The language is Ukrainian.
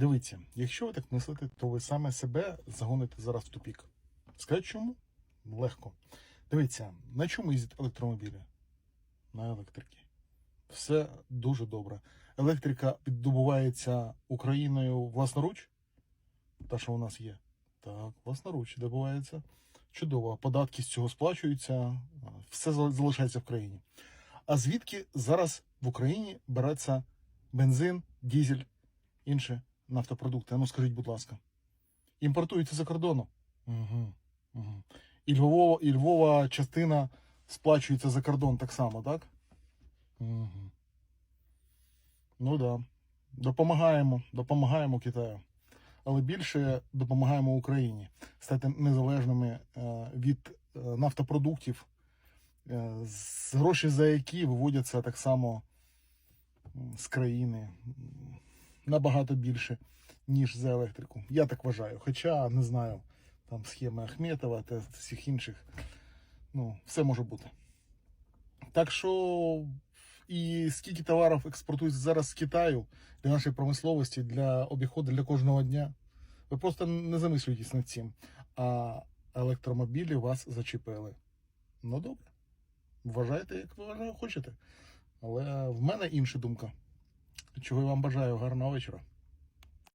Дивіться, якщо ви так мислите, то ви саме себе загоните зараз в тупік. Скажіть чому? Легко. Дивіться, на чому їздять електромобілі? На електрики. Все дуже добре. Електрика піддобувається Україною власноруч. Та, що у нас є. Так, власноруч добувається. Чудово. Податки з цього сплачуються, все залишається в країні. А звідки зараз в Україні береться бензин, дізель, інші нафтопродукти? Ну скажіть, будь ласка. Імпортується за кордону. Угу. Угу. І, Львова, і Львова частина сплачується за кордон так само, так? Угу. Ну так. Да. Допомагаємо, допомагаємо Китаю. Але більше допомагаємо Україні стати незалежними е, від е, нафтопродуктів, е, гроші за які виводяться так само з країни набагато більше, ніж за електрику. Я так вважаю. Хоча не знаю, там схеми Ахметова та всіх інших. Ну, все може бути. Так що і скільки товарів експортується зараз з Китаю для нашої промисловості, для обіходу для кожного дня. Ви просто не замислюєтесь над цим. А електромобілі вас зачепили. Ну добре. Вважайте, як ви хочете. Але в мене інша думка. Чого я вам бажаю гарного вечора.